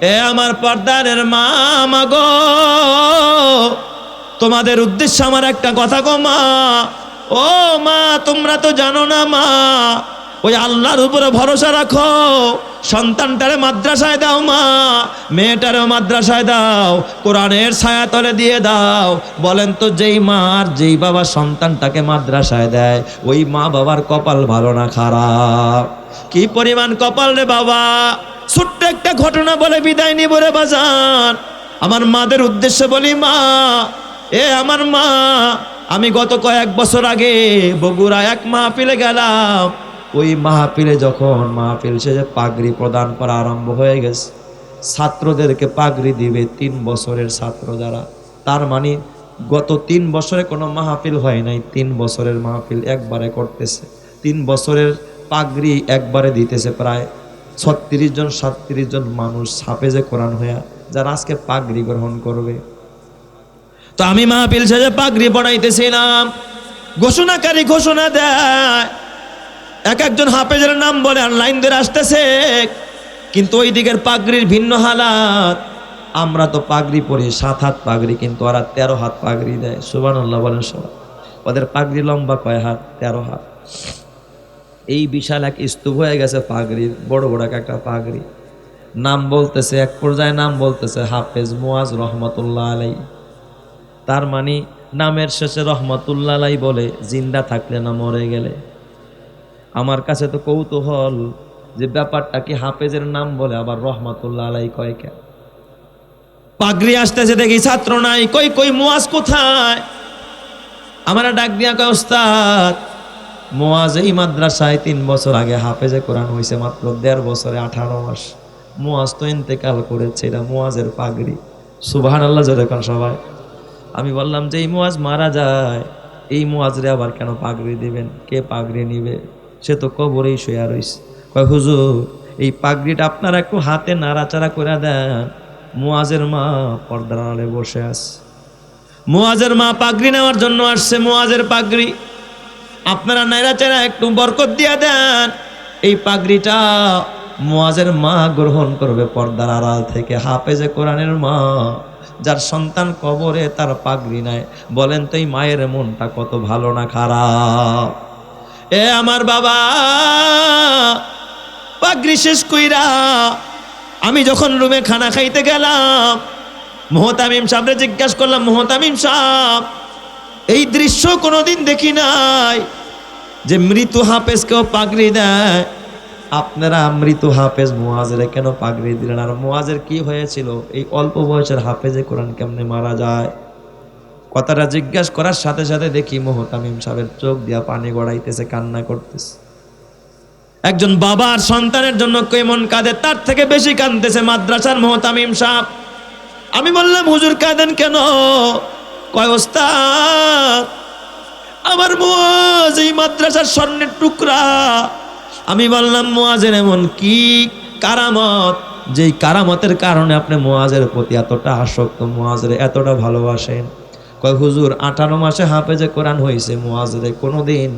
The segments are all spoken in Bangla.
এ আমার পর্দারের মা মাগো তোমাদের উদ্দেশ্যে আমার একটা কথা গো, মা। ও মা, তোমরা তো জানো না, মা। ওই আল্লাহর উপরে ভরসা রাখো। সন্তানটারে মাদ্রাসায় দাও, মা। মেয়েটারও মাদ্রাসায় দাও। কোরআনের ছায়া তলে দিয়ে দাও। বলেন তো, যেই মা আর যেই বাবা সন্তানটাকে মাদ্রাসায় দেয়, ওই মা বাবার কপাল ভালো না খারাপ? কি পরিমাণ কপাল রে বাবা? ছোট্ট একটা ঘটনা বলে বিদায় নিব রে বাজান। আমার মাদের উদ্দেশ্যে বলি, মা, এ আমার মা, আমি গত কয়েক বছর আগে বগুড়া এক মাহফিলে গেলাম। ওই মাহফিলে যখন মাহফিল শেষে পাগড়ি প্রদান করা আরম্ভ হয়ে গেছে, ছাত্রদেরকে পাগড়ি দিবে তিন বছরের ছাত্র যারা। তার মানে গত তিন বছরে কোনো মাহফিল হয় নাই, তিন বছরের মাহফিল একবারে করতেছে। তিন বছরের পাগড়ি একবারে দিতেছে প্রায় ছত্রিশ জন, সাতত্রিশ জন মানুষ সাপে যে কোরআন হইয়া, যারা আজকে পাগড়ি গ্রহণ করবে। তো আমি মাহফিল শেষে পাগড়ি পড়াইতেছিলাম। ঘোষণাকারী ঘোষণা দেয়, এক একজন হাফেজের নাম বলে আর লাইন ধরে আসতেছে। কিন্তু ওই দিকের পাগড়ির ভিন্ন হালাত। আমরা তো পাগড়ি পরি, সাত হাত পাগড়ি, কিন্তু ওরা তেরো হাত পাগড়ি দেয়। সুবান আল্লাহ বলেন সবাই। ওদের পাগড়ি লম্বা কয় হাত? তেরো হাত। এই বিশাল এক স্তূপ হয়ে গেছে পাগড়ির বড় বড় এক একটা পাগড়ি। নাম বলতেছে, এক পর্যায়ে নাম বলতেছে, হাফেজ মুয়াজ রহমতুল্লাহ আলাই। তার মানে নামের শেষে রহমতুল্লাহ আলাই বলে, জিন্দা থাকলে না মরে গেলে। আমার কাছে তো কৌতূহল যে ব্যাপারটা কি হাফেজের নাম বলে, আবার রহমতুল্লাহ আলাই কয় কেন পাগড়ি আসতেছে দেখি, ছাত্র নাই, কই কই মুয়াজ কোথায়? আমার ডাক দিয়া কয়, ওস্তাদ মোয়াজ এই মাদ্রাসায় তিন বছর আগে হাফেজে কোরআন হয়েছে মাত্র দেড় বছরে আঠারো মাস। মোয়াজ তো ইন্তেকাল করেছে এটা মোয়াজের পাগড়ি। সুবাহান আল্লাহ যেরকম সবাই। আমি বললাম যে, এই মোয়াজ মারা যায়, এই মোয়াজরে আবার কেন পাগড়ি দিবেন? কে পাগড়ি নিবে? সে তো কবরেই শুয়ে রইছে। কয়, হুজুর, এই পাগড়িটা আপনারা একটু হাতে নাড়াচাড়া করে দেন। মোয়াজের মা পর্দার আড়ালে বসে আছে। মোয়াজের মা পাগড়ি নেওয়ার জন্য আসছে মোয়াজের পাগড়ি। আপনারা নাইরা নাইরাচারা একটু বরকত দিয়া দেন। এই পাগড়িটা মোয়াজের মা গ্রহণ করবে পর্দার আড়াল থেকে, হাফেজে কোরআনের মা। যার সন্তান কবরে, তার পাগড়ি নাই। বলেন তো এই মায়ের মনটা কত ভালো না খারাপ? এ আমার বাবা, পাগড়ি শেষ কইরা আমি যখন রুমে খানা খাইতে গেলাম, মোহতামিম সাহেবরে জিজ্ঞাসা করলাম, মোহতামিম সাহেব এই দৃশ্য কোনোদিন দেখি নাই যে মৃত্যু হাফেজকেও পাগড়ি দেয়। আপনারা মৃত্যু হাফেজ মুয়াজের কেন পাগড়ি দিলেন? আর মোয়াজের কি হয়েছিল? এই অল্প বয়সের হাফেজে কোরআন কেমনে মারা যায়? কথাটা জিজ্ঞাসা করার সাথে সাথে দেখি মোহতামিম সাহেবের চোখ দিয়া পানি গড়াইতেছে, কান্না করতেছে। একজন বাবার সন্তানের জন্য কেমন কাঁদে, তার থেকে বেশি কাঁদতেছে মাদ্রাসার মোহতামিম সাহেব। আমি বললাম, হুজুর, কাঁদেন কেন? কয় আমার মোয়াজ এই মাদ্রাসার স্বর্ণের টুকরা। আমি বললাম মোয়াজের এমন কি কারামত? যেই কারামতের কারণে আপনি মোয়াজের প্রতি এতটা আসক্ত মোয়াজের এতটা ভালোবাসেন। কয়, হুজুর, আঠারো মাসে হাফেজে কোরআন হয়েছে মোয়াজরে কোনোদিন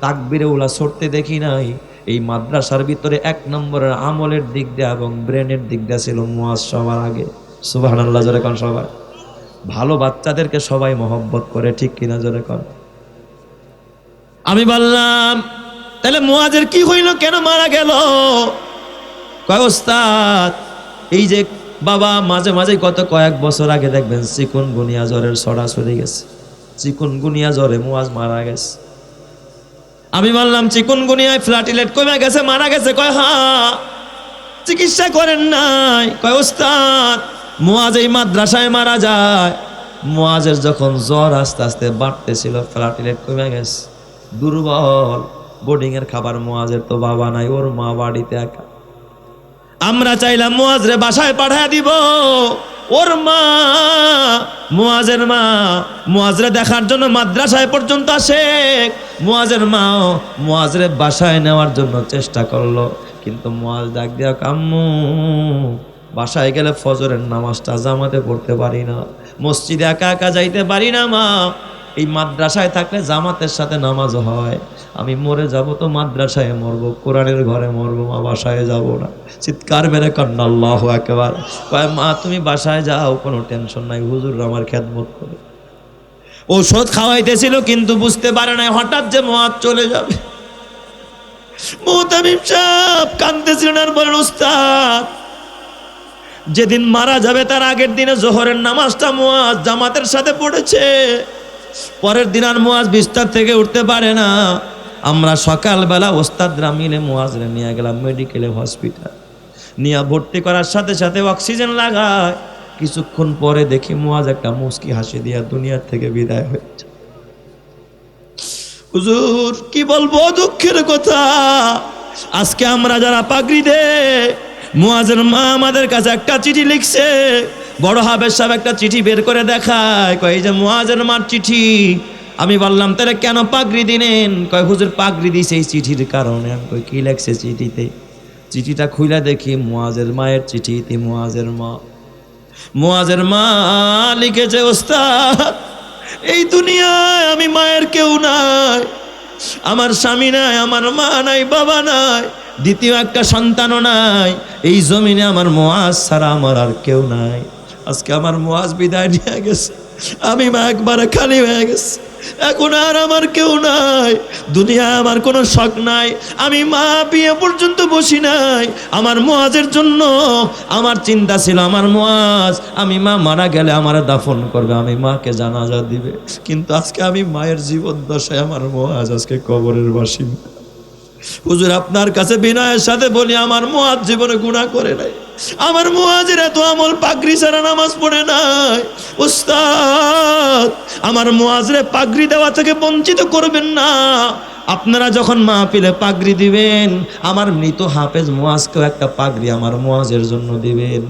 তাকবিরে উলা সরতে দেখি নাই। এই মাদ্রাসার ভিতরে এক নম্বরের আমলের দিক দিয়ে এবং ব্রেনের দিক দিয়ে ছিল মোয়াজ সবার আগে। সুবাহ আল্লাহ জোরে কন সবাই। ভালো বাচ্চাদেরকে সবাই মহব্বত করে, ঠিক কিনা জোরে কন? আমি বললাম, তাহলে মোয়াজের কি হইল? কেন মারা গেল? কয়, ওস্তাদ, এই যে বাবা মাঝে মাঝে গত কয়েক বছর আগে দেখবেন চিকুন গুনিয়া জ্বরের ছড়া সরে গেছে। চিকুন গুনিয়া জ্বরে মোয়াজ মারা গেছে। আমি বললাম, চিকুন গুনিয়ায় ফ্লাটিলেট কমে গেছে, মারা গেছে? কয় হা চিকিৎসা করেন নাই। কয়, ওস্তাদ মোয়াজ এই মাদ্রাসায় মারা যায়। মোয়াজের যখন জ্বর আস্তে আস্তে বাড়তেছিল, ফ্লাটিলেট কমে গেছে। দুর্বল। বোর্ডিং এর খাবার মোয়াজের তো বাবা নাই, ওর মা বাড়িতে একা। আমরা চাইলাম মোয়াজরে বাসায় পাঠায় দিব। ওর মা, মোয়াজের মা, মোয়াজরে দেখার জন্য মাদ্রাসায় পর্যন্ত আসে। মোয়াজের মা মোয়াজরে বাসায় নেওয়ার জন্য চেষ্টা করল। কিন্তু মোয়াজ ডাক দিয়া কাম্মু বাসায় গেলে ফজরের নামাজটা জামাতে পড়তে পারি না। মসজিদে একা একা যাইতে পারি না, মা। এই মাদ্রাসায় থাকলে জামাতের সাথে নামাজ হয়। আমি মরে যাব তো মাদ্রাসায় মরবো, কোরআনের ঘরে মরবো, মা, বাসায় যাব না। চিৎকার মেরে কান্না, আল্লাহ একেবারে কয়, মা, তুমি বাসায় যাও, কোনো টেনশন নাই, হুজুর আমার খেদমত করে। ঔষধ খাওয়াইতেছিল, কিন্তু বুঝতে পারে নাই, হঠাৎ যে মহাত চলে যাবে। মোহতামিম সাহেব কান্দতেছিলেন আর বলেন উস্তাদ যেদিন মারা যাবে তার আগের দিনে জোহরের নামাজটা মোয়াজ জামাতের সাথে পড়েছে। পরের দিন আর মোয়াজ বিস্তার থেকে উঠতে পারে না। আমরা সকালবেলা ওস্তাদরা মিলে মুয়াজরে নিয়ে গেলাম মেডিকেলে হসপিটাল নিয়ে ভর্তি করার সাথে সাথে অক্সিজেন লাগায়। কিছুক্ষণ পরে দেখি মুয়াজ একটা মুস্কি হাসি দিয়া দুনিয়ার থেকে বিদায় হয়েছে। হুজুর, কি বলব দুঃখের কথা? আজকে আমরা যারা পাগড়ি দে মুয়াজের মা আমাদের কাছে একটা চিঠি লিখছে। বড় হাবের সাহেব একটা চিঠি বের করে দেখায়, কয় যে মুয়াজের মার চিঠি। আমি বললাম, তাহলে কেন পাগড়ি দিলেন কয়, হুজুর পাগড়ি দিছে এই চিঠির কারণে। আমি কই, কি লেখছে চিঠিতে? চিঠিটা খুলে দেখি মুয়াজের মায়ের চিঠি ইতি মুয়াজের মা। মুয়াজের মা লিখেছে, ওস্তাদ, এই দুনিয়ায় আমি মায়ের কেউ নাই। আমার স্বামী নাই, আমার মা নাই, বাবা নাই। দ্বিতীয় একটা সন্তানও নাই। এই জমিনে আমার মোয়াজ ছাড়া আমার আর কেউ নাই। আজকে আমার মোয়াজ বিদায় নিয়ে গেছে। আমি মা একবারে খালি হয়ে গেছে। এখন আর আমার কেউ নাই। দুনিয়া আমার কোনো শখ নাই। আমি মা বিয়ে পর্যন্ত বসি নাই। আমার মোয়াজের জন্য আমার চিন্তা ছিল, আমার মোয়াজ আমি মা মারা গেলে আমার দাফন করবে, আমি মাকে জানাজা দিবে। কিন্তু আজকে আমি মায়ের জীবন দশায় আমার মোয়াজ আজকে কবরের বাসিন্দা। হুজুর, আপনার কাছে বিনয়ের সাথে বলি, আমার মোয়াজ জীবনে গুণা করে নাই। আমার মোয়াজের এত আমল পাগড়ি ছাড়া নামাজ পড়ে নাই। উস্তাদ, আমার মোয়াজরে পাগড়ি দেওয়া থেকে বঞ্চিত করবেন না। আপনারা যখন মাহফিলে পাগড়ি দিবেন, আমার মৃত হাফেজ মোয়াজকেও একটা পাগড়ি আমার মোয়াজের জন্য দিবেন।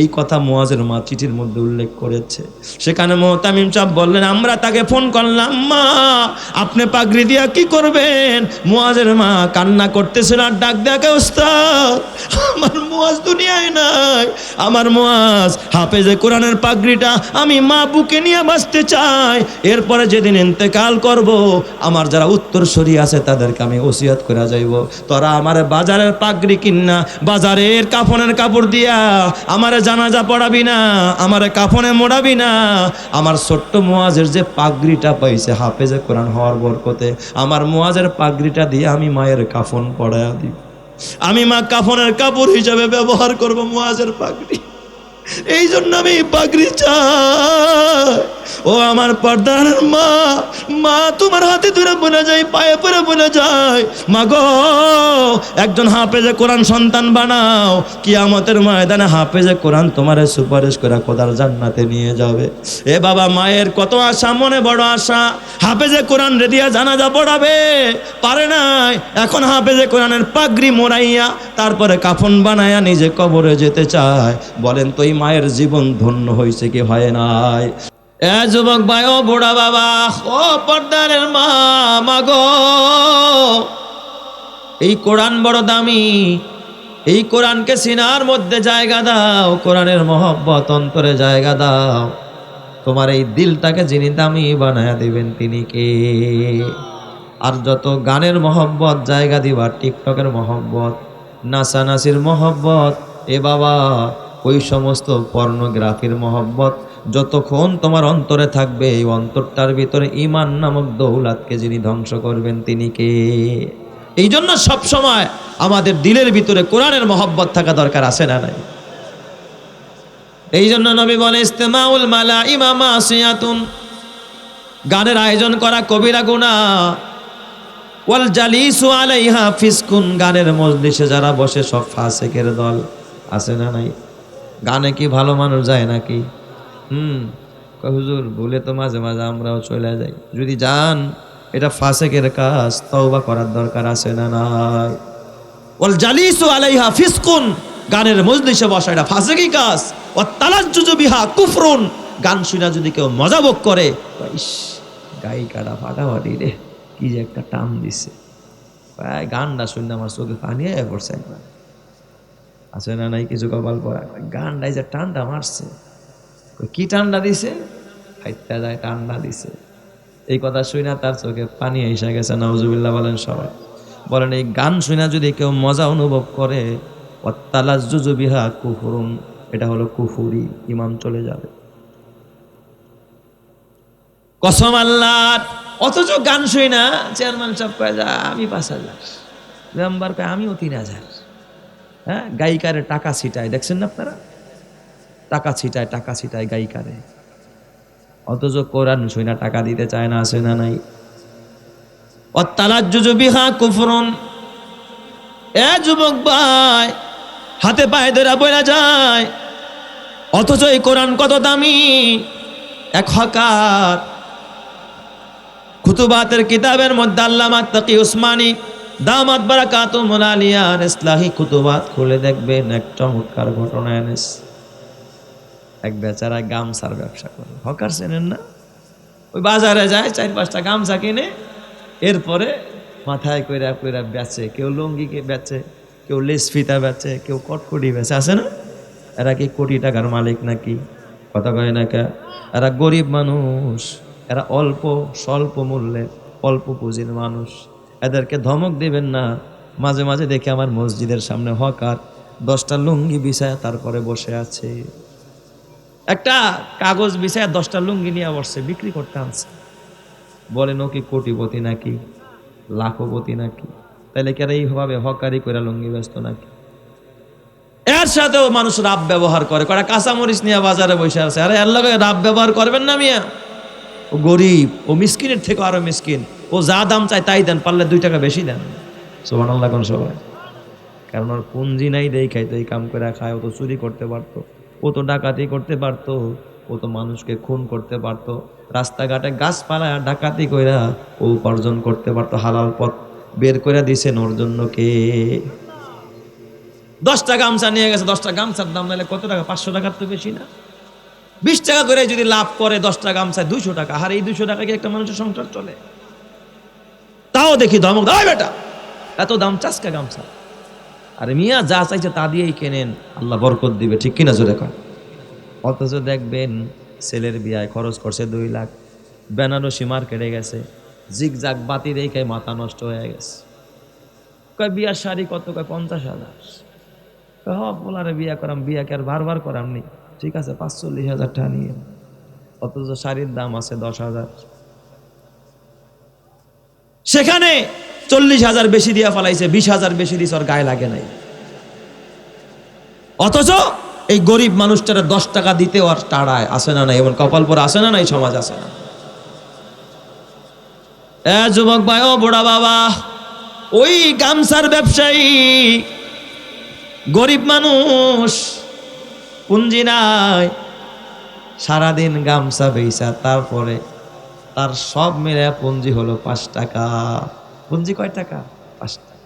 এই কথা মোয়াজের মা চিঠির মধ্যে উল্লেখ করেছে। সেখানে মোহতামিম সাহেব বললেন, আমরা তাকে ফোন করলাম, মা, আপনি পাগড়ি দিয়া কি করবেন? মোয়াজের মা কান্না করতেছিল আর ডাক দেখে আমার মোয়াজ দুনিয়ায় নাই। আমার মোয়াজ হাফেজে কোরআনের পাগড়িটা আমি মা বুকে নিয়ে বাঁচতে চাই। এরপরে যেদিন ইন্তেকাল করব, আমার যারা উত্তরসূরি আছে, তাদেরকে আমি ওসিয়ত করে যাইব। তোরা আমার বাজারের পাগড়ি কিনা বাজারের কাফনের কাপড় দিয়া আমারে জানাজা পড়াবি না, আমারে কাফনে মোড়াবি না। আমার ছোট্ট মোয়াজের যে পাগড়িটা পাইছে, হাফেজে কোরআন হওয়ার বরকতে, আমার মোয়াজের পাগড়িটা দিয়ে আমি মায়ের কাফন পড়ায়া দিব। আমি মা কাফনের কাপড় হিসাবে ব্যবহার করব মুয়াজের পাগড়ি। এই জন্য আমি পাগড়ি চাই। ও আমার পর্দার মা মা তোমার হাতে ধরে বলে যায়, পায়ে পরে বলে যায়। মা গো, একজন হাফেজে কোরআন সন্তান বানাও। কিয়ামতের ময়দানে হাফেজে কোরআন তোমার সুপারিশ করে কোদার জান্নাতে নিয়ে যাবে। এ বাবা মায়ের কত আশা, মনে বড় আশা। হাফেজে কোরআন রেডিয়া জানাজা পড়াবে। পারে নাই। এখন হাফেজে কোরআনের পাগড়ি মোড়াইয়া তারপরে কাফন বানাইয়া নিজে কবরে যেতে চায়। বলেন তো এই মায়ের জীবন ধন্য হয়েছে কি হয় নাই? এ যুবক ভাই, ও বুড়া বাবা, ও পর্দারের মা মাগো এই কোরআন বড় দামি, এই কোরআনকে সিনার মধ্যে জায়গা দাও, কোরআনের মহব্বত অন্তরে জায়গা দাও। তোমার এই দিলটাকে যিনি দামি বানায়া দিবেন তিনি কে? আর যত গানের মহব্বত, জায়গা দিবা, টিকটকের মহব্বত, নাচানাচির মহব্বত, এ বাবা ওই সমস্ত পর্নোগ্রাফির মহব্বত যতক্ষণ তোমার অন্তরে থাকবে, এই অন্তরটার ভিতরে ইমান নামক দৌলাতকে যিনি ধ্বংস করবেন, তিনি কে? এই জন্য সবসময় আমাদের দিলের ভিতরে কোরআনের মহব্বত থাকা দরকার আছে না নাই? এই জন্য নবী বলে, ইস্তেমাউল মালা ইমামা আসিয়াতুন গানের আয়োজন করা কবিরা গুণা। ওয়াল জালিসু আলাইহা ফিসকুন। গানের মজলিসে যারা বসে সব ফাসেকের দল। আছে না নাই? গানে কি ভালো মানুষ যায় নাকি? হুম হুজুর, ভুলে তো মাঝে মাঝে আমরাও চলে যাই। যদি যান, এটা ফাসেকের কাজ, তওবা করার দরকার আছে না নাই? ওয়াল জালিসু আলাইহা ফিসকুন, গানের মজলিসে বসা, এটা ফাসেকি কাজ। ও তালাজ্জুজু বিহা কুফরুন, গান শুনা যদি কেউ মজা ভোগ করে ইস গায়িকাটা ফাটাফাটি রে, কি যে একটা টান দিছে। গানটা শুনে আমার চোখে পানি পড়ছে একবার। আছে না নাই কিছু কপাল পরা গানটাই যে টানটা মারছে। কি টান্ডা দিছে? হাইটটা যায় টান্ডা দিছে। এই কথা শুই না তার চোখে পানি এসে গেছে নওজুবিল্লাহ বলেন সবাই। বলেন, এই গান শুনে যদি কেউ মজা অনুভব করে অত্তালাজুজু বিহা কুফুরুন, এটা হলো কুফুরি ইমান চলে যাবে। কসম আল্লাহ, অথচ গান শুই না চেয়ারম্যান সব কয়ে, যা, আমি পাঁচ হাজার। মেম্বার কয়, আমিও তিন হাজার। হ্যাঁ গায়িকারে টাকা ছিটায়, দেখছেন না আপনারা? টাকা ছিটায় টাকা ছিটায় গায়িকারে। অথচ কোরআন না টাকা দিতে চায় না, আসে না নাই। বিহা কুফরুন। এ যুবক ভাই, হাতে পায়ে ধরে বইলা যায়। অথচ এই কোরআন কত দামি? এক হকার। খুতুবাতের কিতাবের মধ্যে আল্লামা তাকি উসমানী দামাত বারাকাতু মোলালিয়ার ইসলাহি খুতুবাত খুলে দেখবেন এক চমৎকার ঘটনা এনেস এক বেচারা গামছার ব্যবসা করে। হকার চেনেন না? ওই বাজারে যায়, চার পাঁচটা গামছা কিনে, এরপরে মাথায় কইরা কইরা বেচে। কেউ লুঙ্গিকে বেচে, কেউ লেস ফিতা বেচে, কেউ কটকটি বেচে। আছে না? এরা কি কোটি টাকার মালিক নাকি? কথা কয় না কে? এরা গরিব মানুষ, এরা অল্প, স্বল্প মূল্যে অল্প পুঁজির মানুষ। এদেরকে ধমক দিবেন না। মাঝে মাঝে দেখে আমার মসজিদের সামনে হকার দশটা লুঙ্গি বিছায় তারপরে বসে আছে। একটা কাগজ বিছায় দশটা লুঙ্গি নিয়ে বসছে, বিক্রি করতে আনছে। বলেন, ও কি কোটিপতি নাকি? লাখপতি নাকি? তাহলে কি আর এইভাবে হকারি করে লুঙ্গি ব্যস্ত নাকি? এর সাথেও মানুষ রাব ব্যবহার করে। কটা কাঁচামরিচ নিয়ে বাজারে বসে আছে। আরে, এর লগে রাব ব্যবহার করবেন না মিয়া? ও গরিব, ও মিসকিনের থেকে আরও মিসকিন। ও যা দাম চায় তাই দেন, পারলে দুই টাকা বেশি দেন। সোমান আল্লাহ কোন সবাই কারণ ওর পুঞ্জি নাই দেই খাইতো, এই কাম করে খায়, ও তো চুরি করতে পারতো। ও তো ডাকাতি করতে পারতো, ও তো মানুষকে খুন করতে পারতো। রাস্তাঘাটে গাছপালা ডাকাতি কইরা ও উপার্জন করতে পারতো, হালাল পথ বের করে দিছেন ওর জন্য কে? দশটা গামছা নিয়ে গেছে, দশটা গামছার দাম নাহলে কত টাকা? পাঁচশো টাকার তো বেশি না। বিশ টাকা করে যদি লাভ করে দশটা গামছায় দুইশো টাকা, আর এই দুশো টাকা কি একটা মানুষের সংসার চলে? দেখি ধমক দাও বেটা। এত দাম, চাষকা গামছা। আরে মিয়া, যা চাইছে তা দিয়েই কেনেন। আল্লাহ বরকত দিবে, ঠিক কিনা জোরে কর অথচ দেখবেন, ছেলের বিয়ায় খরচ করছে দুই লাখ। বেনারসি মার্কেটে গেছে জিগ জাগ বাতি রেখে মাথা নষ্ট হয়ে গেছে। কয়, বিয়ার শাড়ি কত? কয়, পঞ্চাশ হাজার। কয়, হ, পোলারে বিয়া করাম বিয়াকে আর বারবার করাম নি? ঠিক আছে, পাঁচচল্লিশ হাজার টাকা নিয়ে। অথচ শাড়ির দাম আছে দশ হাজার। সেখানে চল্লিশ হাজার বেশি দিয়া ফেলাইছে, বিশ হাজার বেশি দিছে ওর গায়ে লাগে নাই। অথচ এই গরিব মানুষটারা দশ টাকা দিতে আর টাড়ায় আসে না নাই? এমন কপাল পরে আসে না নাই? সমাজ আসে না। এ যুবক ভাই, ও বুড়া বাবা, ওই গামছার ব্যবসায়ী, গরিব মানুষ, পুঞ্জি নাই, সারাদিন গামছা বেচা তারপরে তার সব মিলে পুঞ্জি হলো পাঁচ টাকা। পুঞ্জি কয় টাকা? পাঁচ টাকা।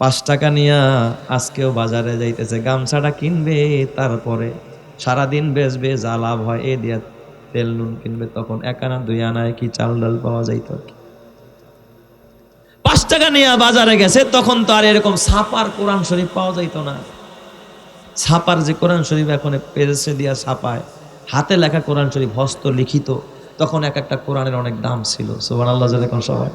পাঁচ টাকা নিয়া আজকেও বাজারে যাইতেছে, গামছাটা কিনবে, তারপরে সারাদিন বেচবে, যা লাভ হয়, এ দিয়া তেল নুন কিনবে, তখন এক আনা দুই আনায় কি চাল ডাল পাওয়া যাইত। পাঁচ টাকা নিয়ে বাজারে গেছে, তখন তো আর এরকম ছাপার কোরআন শরীফ পাওয়া যাইত না। ছাপার যে কোরআন শরীফ এখন পেরেছে দিয়া ছাপায়, হাতে লেখা কোরআন শরীফ হস্ত লিখিত। তখন এক একটা কোরআনের অনেক দাম ছিল সোহান আল্লাহ এখন সবাই।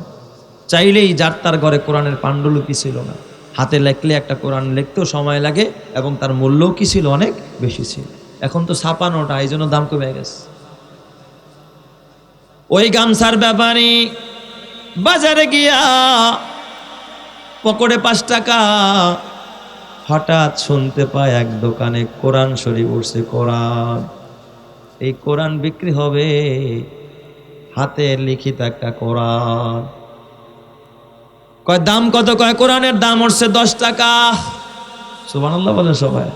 চাইলেই যার তার ঘরে কোরআনের পাণ্ডুলিপি ছিল না। হাতে লেখলে একটা কোরআন লিখতেও সময় লাগে এবং তার মূল্যও কি ছিল? অনেক বেশি ছিল। এখন তো ছাপানোটা এই জন্য দাম কমে গেছে। ওই গামছার ব্যাপারে বাজারে গিয়া পকেটে পাঁচ টাকা হঠাৎ শুনতে পায় এক দোকানে কোরআন শরীফ উঠছে কোরআন। এই কোরআন বিক্রি হবে হাতে লিখিত একটা কোরআন। কয়, দাম কত? কয়, কোরআনের দাম উঠছে দশ টাকা। সুবহানাল্লাহ বলে সবাই।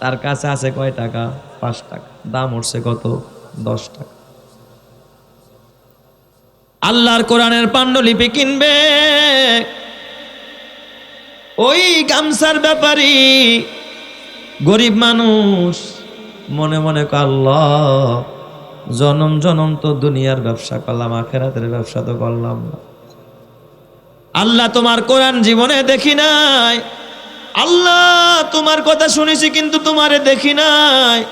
তার কাছে আছে কয় টাকা? পাঁচ টাকা। দাম উঠছে কত? দশ টাকা। আল্লাহর কোরআনের পাণ্ডুলিপি কিনবে। ওই গামছার ব্যাপারী গরিব মানুষ মনে মনে আল্লাহ জনম জনম তো দুনিয়ার ব্যবসা করলাম, আখেরাতের ব্যবসা তো করলাম। না আল্লাহ তোমার কোরআন জীবনে দেখি নাই। আল্লাহ তোমার কথা শুনেছি কিন্তু তোমারে দেখি নাই।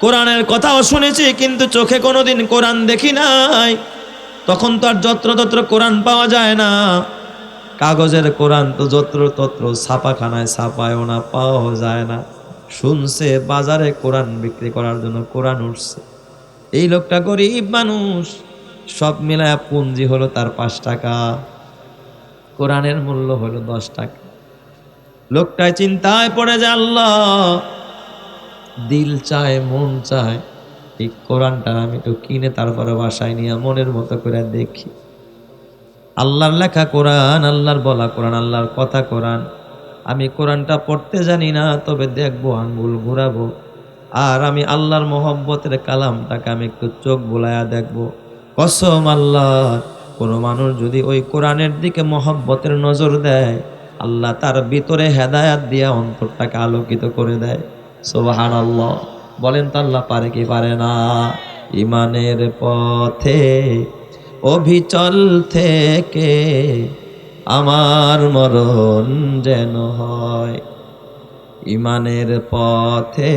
কোরআনের কথাও শুনেছি কিন্তু চোখে কোনোদিন কোরআন দেখি নাই। তখন তো আর যত্রতত্র কোরআন পাওয়া যায় না। কাগজের কোরআন তো যত্র তত্র ছাপাখানায় ছাপায়ও না পাওয়া যায় না। শুনছে বাজারে কোরআন বিক্রি করার জন্য কোরআন উঠছে। এই লোকটা গরিব মানুষ। সব মিলায় পুঞ্জি হলো তার পাঁচ টাকা। কোরআনের মূল্য হলো দশ টাকা। লোকটায় চিন্তায় পড়ে যায় আল্লাহ, দিল চায়, মন চায়, এই কোরআনটা আমি একটু কিনে তারপরে বাসায় নিয়ে মনের মতো করে দেখি। আল্লাহর লেখা কোরআন, আল্লাহর বলা কোরআন, আল্লাহর কথা কোরআন। আমি কোরআনটা পড়তে জানি না, তবে দেখব, আঙ্গুল ঘুরাবো। আর আমি আল্লাহর মোহব্বতের কালামটাকে আমি একটু চোখ বোলায়া দেখব। কসম আল্লাহ, কোনো মানুষ যদি ওই কোরআনের দিকে মহব্বতের নজর দেয়, আল্লাহ তার ভিতরে হেদায়াত দিয়া অন্তরটাকে আলোকিত করে দেয়। সোবাহান আল্লাহ বলেন তো আল্লাহ, পারে কি পারে না? ইমানের পথে, অভিচল থেকে আমার মরণ যেন হয়। ইমানের পথে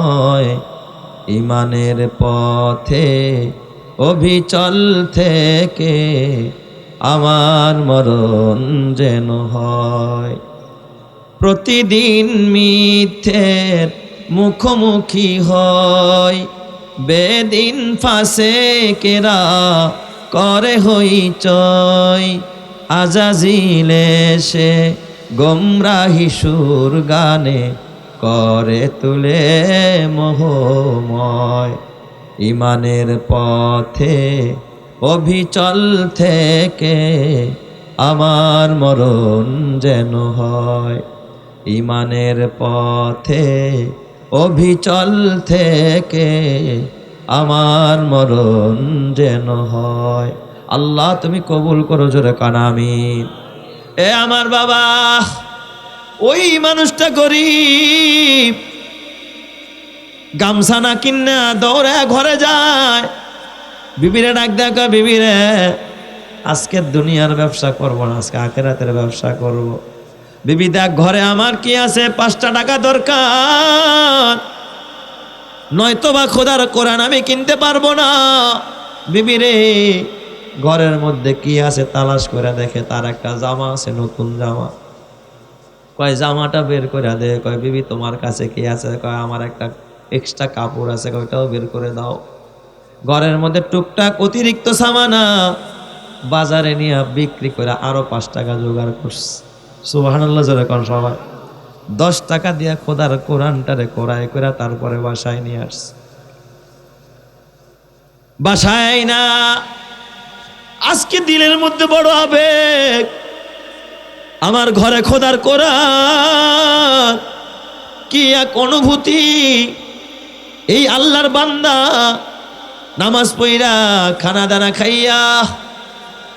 ইমানের পথে অভিচল থেকে আমার মরণ যেন হয়। প্রতিদিন মিথ্যের মুখোমুখি হয়। বেদিন ফাঁসে কেরা করে হইচয় আজাজিলে সে গোমরাহি সুর গানে করে তুলে মোহময়। ইমানের পথে অভিচল থেকে আমার মরণ যেন হয়। ইমানের পথে অভিচল থেকে আমার মরণ যেন হয়। আল্লাহ তুমি কবুল করো জোরে কানামি এ আমার বাবা! ওই মানুষটা গরিব। গামছা না কিনা দৌড়ে ঘরে যায়। বিবিরে ডাক দেখা বিবিরে, আজকে দুনিয়ার ব্যবসা করব না, আজকে আখেরাতের ব্যবসা করব। বিবি দেখ, ঘরে আমার কি আছে? পাঁচটা টাকা দরকার। নয়তো বা খোদার কোরআন আমি কিনতে পারব না। বিবি রে ঘরের মধ্যে কি আছে তালাশ করে দেখে, তার একটা জামা আছে, নতুন জামা। কয়, জামাটা বের করে দে, কয়, বিবি, তোমার কাছে কি আছে? কয়, আমার একটা এক্সট্রা কাপড় আছে। ওটাও বের করে দাও। ঘরের মধ্যে টুকটাক অতিরিক্ত সামানা বাজারে নিয়ে বিক্রি করে আরও পাঁচ টাকা জোগাড় করছে। সুবাহান্লাহ জোরে সবাই। দশ টাকা দিয়া খোদার কোরআনটারে কোরআই করে তারপরে বাসায় নিয়ে আসছে। বাসায় না, আজকে দিলের মধ্যে বড় আবেগ। আমার ঘরে খোদার কোরআন। কি এক অনুভূতি? এই আল্লাহর বান্দা নামাজ পইরা খানা দানা খাইয়া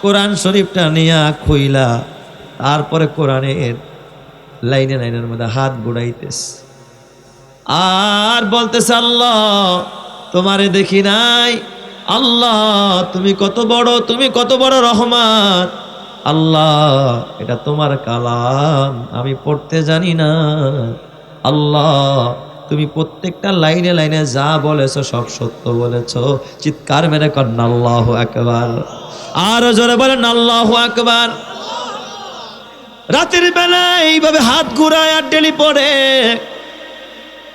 কোরআন শরীফটা নিয়া খুইলা, তারপরে কোরআনের লাইনে লাইনের মধ্যে হাত বুড়াইতেস আর বলতেছে, আল্লাহ, তোমারে দেখি নাই। আল্লাহ, তুমি কত বড়, তুমি কত বড় রহমান। আল্লাহ, এটা তোমার কালাম, আমি পড়তে জানি না। আল্লাহ, তুমি প্রত্যেকটা লাইনে লাইনে যা বলেছ সব সত্য বলেছ। চিৎকার মেরে কন্যা আল্লাহ একবার আরও জোরে বলেন আল্লাহ একবার রাতের বেলা এইভাবে হাত ঘুরায় আর ডেলি পড়ে।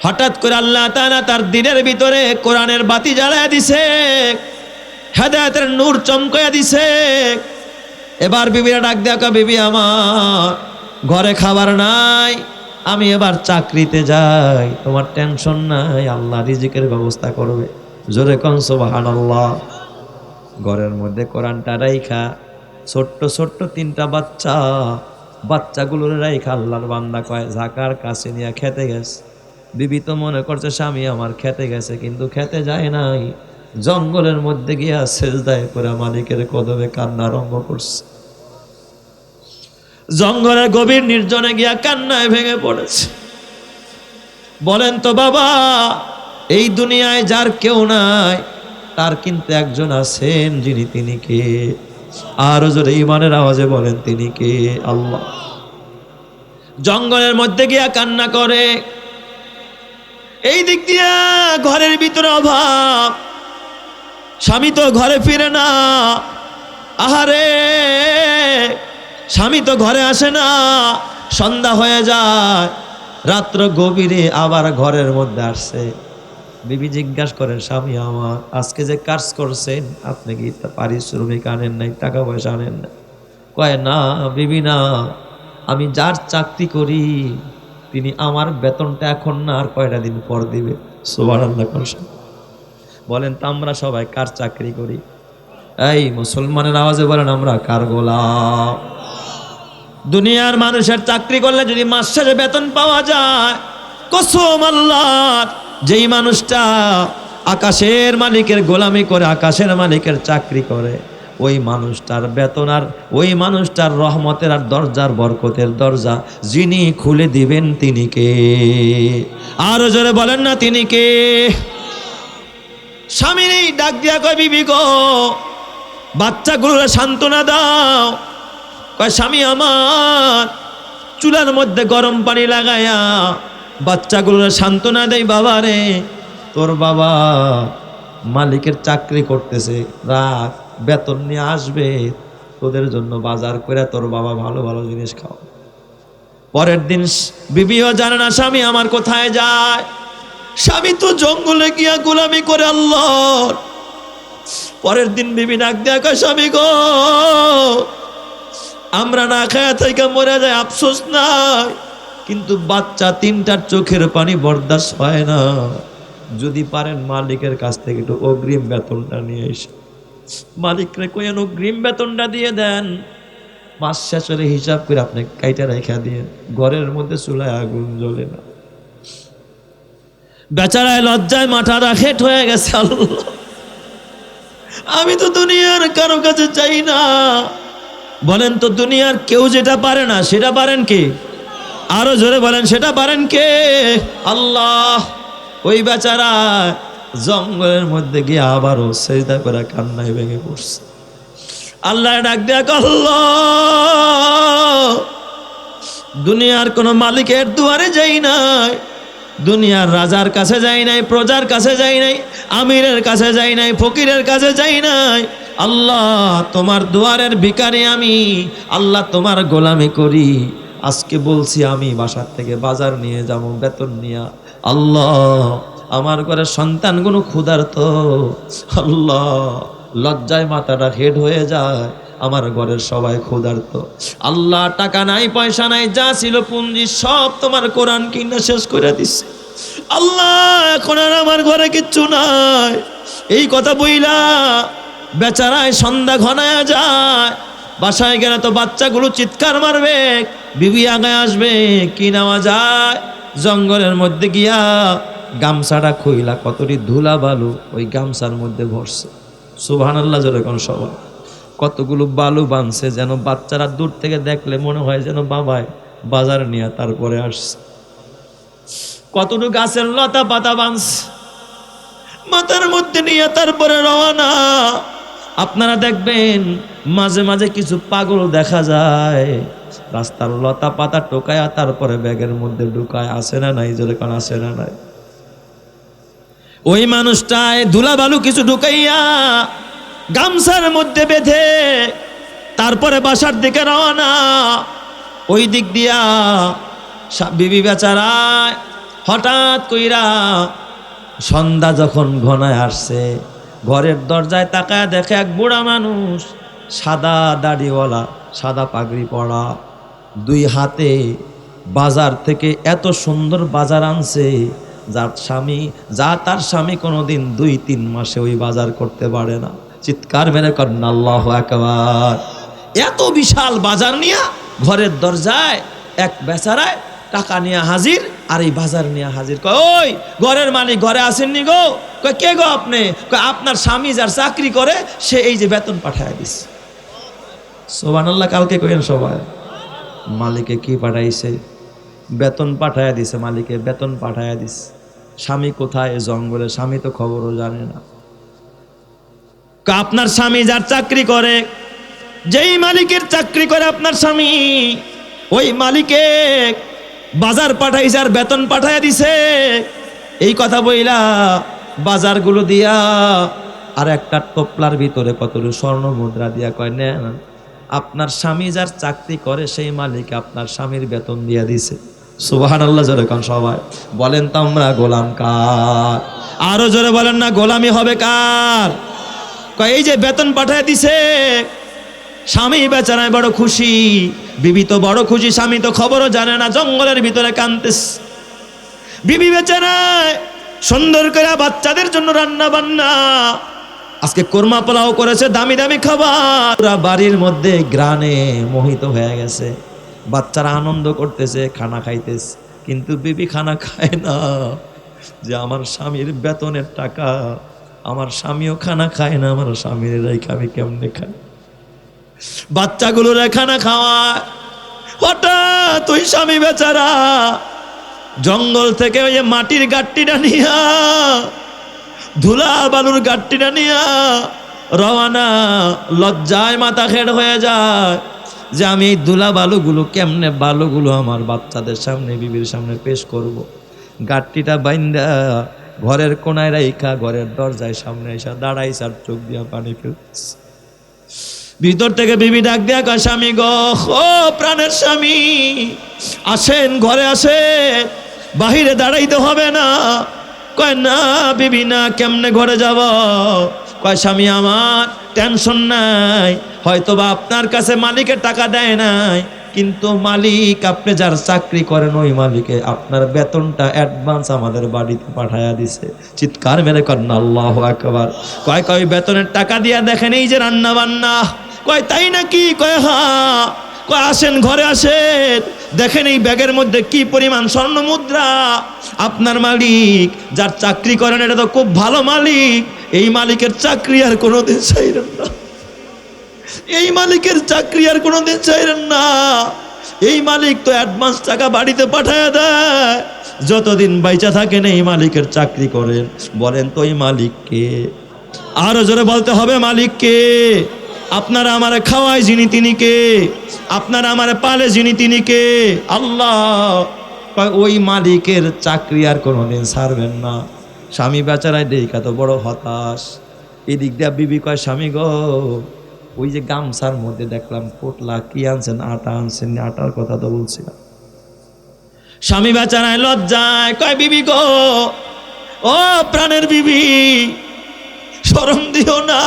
হঠাৎ করে আল্লাহ তাআলা তার দিনের ভিতরে কোরআনের বাতি জ্বালায় দিছে, হেদায়তের নূর চমকায়া দিছে। এবার বিবিরা ডাক দেখা বিবি আমার, ঘরে খাবার নাই, আমি এবার চাকরিতে যাই, তোমার টেনশন নাই, আল্লাহ রিজিকের ব্যবস্থা করবে। জোরে কন, সুবহানাল্লাহ। ঘরের মধ্যে কোরআনটা রাইখা, ছোট্ট ছোট্ট তিনটা বাচ্চা, বাচ্চাগুলোর রাইখা আল্লাহর বান্দা কয়, ঝাঁকার কাছে নিয়ে খেতে গেছে। বিবি তো মনে করছে, স্বামী আমার খেতে গেছে, কিন্তু খেতে যায় নাই। জঙ্গলের মধ্যে গিয়া সেজদায় করে মালিকের কদমে কান্না আরম্ভ করছে। জঙ্গলের গভীর নির্জনে গিয়া কান্নায় ভেঙে পড়েছে। বলেন তো বাবা, এই দুনিয়ায় যার কেউ নাই, তার কিন্তু একজন আছেন যিনি তিনি কে? আরও জোরে ইমানের আওয়াজে বলেন, তিনি কে? আল্লাহ। জঙ্গলের মধ্যে গিয়া কান্না করে। এই দিক দিয়া ঘরের ভিতরে অভাব। স্বামী তো ঘরে ফিরে না। আহারে, স্বামী তো ঘরে আসে না। সন্ধ্যা হয়ে যায়, রাত্র গভীরে আবার ঘরের মধ্যে আসছে। বিবি জিজ্ঞাসা করেন, স্বামী আমার, আজকে যে কাজ করছেন, আপনি কি পারিশ্রমিক আনেন নাই, টাকা পয়সা আনেন না? কয়, না বিবি না, আমি যার চাকরি করি, তিনি আমার বেতনটা এখন না, আর কয়টা দিন পর দিবে? সোবার আল্লাহ বলেন, তা আমরা সবাই কার চাকরি করি? এই মুসলমানের আওয়াজে বলেন, আমরা কার গোলাম? দুনিয়ার মানুষের চাকরি করলে যদি মাস শেষে বেতন পাওয়া যায়, কসম আল্লাহ, যেই মানুষটা আকাশের মালিকের গোলামি করে আকাশের মালিকের চাকরি করে, ওই মানুষটার বেতন আর ওই মানুষটার রহমতের আর দরজার বরকতের দরজা যিনি খুলে দিবেন তিনি কে? আরও জোরে বলেন না, তিনি কে? স্বামীর এই ডাক দিয়া কয়, বিবি গো, বাচ্চাগুলোর সান্ত্বনা দাও। কয়, স্বামী আমার, চুলার মধ্যে গরম পানি লাগায়া বাচ্চাগুলোর সান্ত্বনা দেয় বাবা রে তোর বাবা মালিকের চাকরি করতেছে রাখ বেতন নিয়ে আসবে, তোদের জন্য বাজার করে তোর বাবা ভালো ভালো জিনিস খাও পরের দিন বিবিও জানে না, স্বামী আমার কোথায় যায়? স্বামী তো জঙ্গলে গিয়া গোলামি করে আল্লাহ পরের দিন বিবি দেয়া কয়, স্বামী গো, আমরা না খায়া থেকে মরে যায় আফসোস নাই। কিন্তু বাচ্চা তিনটার চোখের পানি বরদাস্ত হয় না। যদি পারেন মালিকের কাছ থেকে একটু অগ্রিম বেতনটা নিয়ে এসে। মালিকরে কইন অগ্রিম বেতনটা দিয়ে দেন। মাস শেষ হলে হিসাব করে আপনি কাইটা রেখা দিয়ে, ঘরের মধ্যে চুলায় আগুন জ্বলে না। বেচারায় লজ্জায় মাথাটা খেট হয়ে গেছে আল্লাহ। আমি তো দুনিয়ার কারও কাছে চাই না। বলেন তো দুনিয়ার কেউ যেটা পারে না, সেটা পারেন কি? আরও জোরে বলেন, সেটা পারেন কে? আল্লাহ, ওই বেচারা জঙ্গলের মধ্যে গিয়ে আবারও সেজদা করে কান্নায় ভেঙে পড়ছে। আল্লাহ ডাক দেয়া আল্লাহ, দুনিয়ার কোনো মালিকের দুয়ারে যাই নাই। দুনিয়ার রাজার কাছে যাই নাই, প্রজার কাছে যাই নাই, আমিরের কাছে যাই নাই, ফকিরের কাছে যাই নাই। আল্লাহ তোমার দুয়ারের ভিকারে আমি, আল্লাহ তোমার গোলামি করি। আজকে বলছি আমি বাসার থেকে বাজার নিয়ে যাব, বেতন নিয়ে। আল্লাহ, আমার ঘরে সন্তানগুলো ক্ষুধার্ত। আল্লাহ, লজ্জায় মাথাটা হেড হয়ে যায়। আমার ঘরের সবাই ক্ষুধার্ত। আল্লাহ টাকা নাই, পয়সা নাই, যা ছিল পুঞ্জি সব তোমার কোরআন কিনা শেষ করে দিচ্ছে আল্লাহ, এখন আর আমার ঘরে কিচ্ছু নাই। এই কথা বইলা বেচারায় সন্ধ্যা ঘনায় যায়। বাসায় গেলে তো বাচ্চাগুলো চিৎকার মারবে, বিবি আগায় আসবে, কি নেওয়া যায়? জঙ্গলের মধ্যে গিয়া গামছাটা খইলা, কতটি ধুলা বালু ওই গামছার মধ্যে ভরছে। সুবহান আল্লাহ কোন সবাই। কতগুলো বালু বানছে যেন বাচ্চারা দূর থেকে দেখলে মনে হয় যেন বাবায় বাজার নিয়ে তারপরে আসছে। কতটুকু গাছের লতা পাতা বানছে। মাথার মধ্যে নিয়ে তারপরে রওনা। আপনারা দেখবেন মাঝে মাঝে কিছু পাগল দেখা যায়। রাস্তার লতা পাতা টোকায়া তারপরে ব্যাগের মধ্যে ঢুকায়। আসে না নাই? জোরে কারণ আসে না নাই? ওই মানুষটায় ধুলা বালু কিছু ঢুকাইয়া গামছার মধ্যে বেঁধে তারপরে বাসার দিকে রওনা। ওই দিক দিয়া বিবি বেচারায় হঠাৎ কইরা সন্ধ্যা যখন ঘনায় আসছে, ঘরের দরজায় তাকায় দেখে এক বুড়া মানুষ, সাদা দাড়িওয়ালা, সাদা পাগড়ি পরা, দুই হাতে বাজার থেকে এত সুন্দর বাজার আনছে, যার স্বামী যা তার স্বামী কোনোদিন দুই তিন মাসে ওই বাজার করতে পারে না। চিৎকার মেরে করেন আল্লাহ একবার এত বিশাল বাজার নিয়ে ঘরের দরজায় এক বেচারায় টাকা নিয়ে হাজির, আর এই বাজার নিয়ে হাজির। কয়, ওই, ঘরের মালিক ঘরে আসেননি গো? কয়, কে গো আপনি? কয়, আপনার স্বামী যার চাকরি করে, সে এই যে বেতন পাঠায় দিস সোবানাল্লাহ কালকে কইেন সবাই, মালিকে কি পাঠাইছে? বেতন পাঠায় দিছে, মালিকে বেতন পাঠায় দিস স্বামী কোথায়? জঙ্গলে। স্বামী তো খবরও জানে না। আপনার স্বামী যার চাকরি করে, যেই মালিকের চাকরি করে আপনার স্বামী, ওই মালিকে বাজার পাঠাইছে আর বেতন পাঠাইয়া দিছে। এই কথা বইলা বাজারগুলো দিয়া আর একটা টোপলার ভিতরে কত স্বর্ণ মুদ্রা দিয়া কয়, নেন, আপনার স্বামী যার চাকরি করে সেই মালিক আপনার স্বামীর বেতন দিয়া দিছে। সুবাহান আল্লাহ জোরে কান সবাই। বলেন তো আমরা গোলাম কার? আরও জোরে বলেন না, গোলামি হবে কার? এই যে বেতন পাঠায় দিছে, স্বামী বেচারায় বড় খুশি, বিবি তো বড় খুশি, স্বামী তো খবরও জানে না, জঙ্গলের ভিতরে কানতেস বিবি বেচারায় সুন্দর করে বাচ্চাদের জন্য রান্না বান্না, আজকে কোরমা পোলাও করেছে, দামি দামি খাবার। পুরা বাড়ির মধ্যে গ্রানে মোহিত হয়ে গেছে। বাচ্চারা আনন্দ করতেছে, খানা খাইতেছে, কিন্তু বিবি খানা খায় না। যে আমার স্বামীর বেতনের টাকা আমার স্বামীও খানা খায় না, আমার স্বামীর রেখে আমি কেমনে খাই বাচ্চাগুলো খানা খাওয়ায় হঠাৎ ওই স্বামী বেচারা জঙ্গল থেকে ওই যে মাটির গাট্টিটা নিয়া ধুলা বালুর গাট্টিটা নিয়া রওয়ানা লজ্জায় মাথা খেড় হয়ে যায় যে আমি এই ধুলা বালুগুলো কেমনে বালুগুলো আমার বাচ্চাদের সামনে, বিবির সামনে পেশ করব। গাট্টিটা বাইন্দা ঘরের কোনায় রাইখা, ঘরের দরজায় সামনে এসে দাঁড়াইছে আর চোখ দিয়া পানি ফেলতেছে ভিতর থেকে বিবি ডাক দেয়া কয়, স্বামী গো, ও প্রাণের স্বামী, আসেন, ঘরে আসেন বাহিরে দাঁড়াইতে হবে না। কয়, না বিবি, না, কেমনে ঘরে যাব? কয়, স্বামী আমার টেনশন নাই হয়তো বা আপনার কাছে মালিকের টাকা দেয় নাই। কিন্তু মালিক, আপনি যার চাকরি করেন, ওই মালিকে আপনার বেতনটা অ্যাডভান্স আমাদের বাড়িতে পাঠায়া দিছে। চিৎকার মেরে করেন আল্লাহ একবার কয় কয়, বেতনের টাকা দিয়া দেখেন, এই যে রান্না বান্না কয়, তাই নাকি? কয়, হা। কয়, আসেন, ঘরে আসেন। দেখেন এই ব্যাগের মধ্যে কি পরিমাণ স্বর্ণ মুদ্রা। আপনার মালিক, যার চাকরি করেন, এটা তো খুব ভালো মালিক। এই মালিকের চাকরি আর কোনোদিন চাইলেন না। এই মালিকের চাকরি আর কোনোদিন চাইলেন না। এই মালিক তো অ্যাডভান্স টাকা বাড়িতে পাঠায় দেয়। যতদিন বাইচা থাকেন, এই মালিকের চাকরি করেন। বলেন তো এই মালিককে। আরও জোরে বলতে হবে মালিককে। আপনারা আমার খাওয়ায় যিনি তিনি কে? আপনারা আমার পালে যিনি তিনি কে? আল্লাহ। ওই মালিকের চাকরি আর কোনোদিন ছাড়বেন না। স্বামী বেচারায় দেখা তো বড় হতাশ। এদিক দিয়া বিবি কয়, স্বামী গো ওই যে গামছার মধ্যে দেখলাম পোটলা কি আনছেন, আটা আনছেন, আটার কথা তো বলছিলাম। স্বামী বেচারায় লজ্জায় কয়, বিবি গো, ও প্রাণের বিবি, শরম দিও না,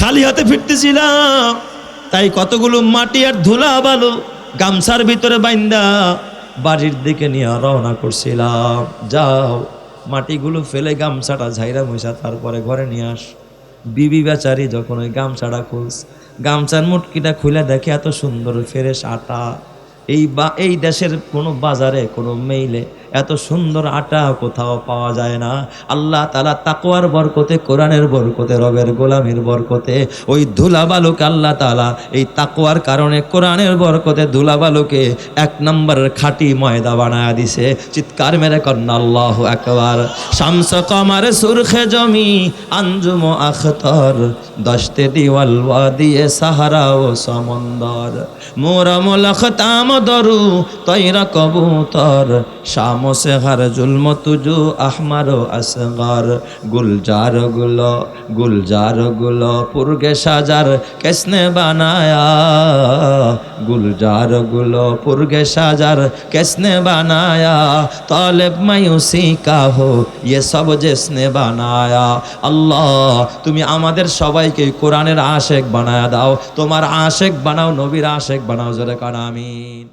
খালি হাতে ফিরতেছিলাম। তাই কতগুলো মাটি আর ধুলা বালু গামছার ভিতরে বাইন্দা বাড়ির দিকে নিয়ে রওনা করছিলাম। যাও, মাটিগুলো ফেলে গামছাটা ঝাইরা মশা তারপরে ঘরে নিয়ে আস। বিবি বেচারি যখন ওই গামছাটা খুলস গামছার মুটকিটা খুলে দেখে এত সুন্দর ফেরেশ আটা। এই বা, এই দেশের কোনো বাজারে, কোনো মেইলে এত সুন্দর আটা কোথাও পাওয়া যায় না। আল্লাহ তালা তাকোয়ার বরকতে, কোরআনের বরকতে, রবের গোলামের বরকতে, ওই ধুলা বালুকে আল্লাহ তালা এই তাকোয়ার কারণে, কোরআনের বরকতে ধুলা বালুকে এক নম্বরের খাঁটি ময়দা বানায় দিছে। চিৎকার মেরে কন্যা, আল্লাহ একবার শামস কমার সুরখে জমি, আঞ্জুম আখতর, দশতে দিওয়াল দিয়ে সাহারা ও সমন্দর। মোরা মোলখ দরু তৈরা কবুতর। শামসে হার জুলম তুজু, আহমার আসগর। গুলজারগুলো গুলজারগুলো, পুরগে সাজার কেসনে বানায়া। গুলজারগুলো, পুরগে সাজার কেসনে বানায়া। তলেব মায়ুসি কাহো ইয়ে সব জেসনে বানায়া। আল্লাহ, তুমি আমাদের সবাইকে কোরআনের আশেক বানায়া দাও। তোমার আশেক বানাও, নবীর আশেক বানাও, জোরে কান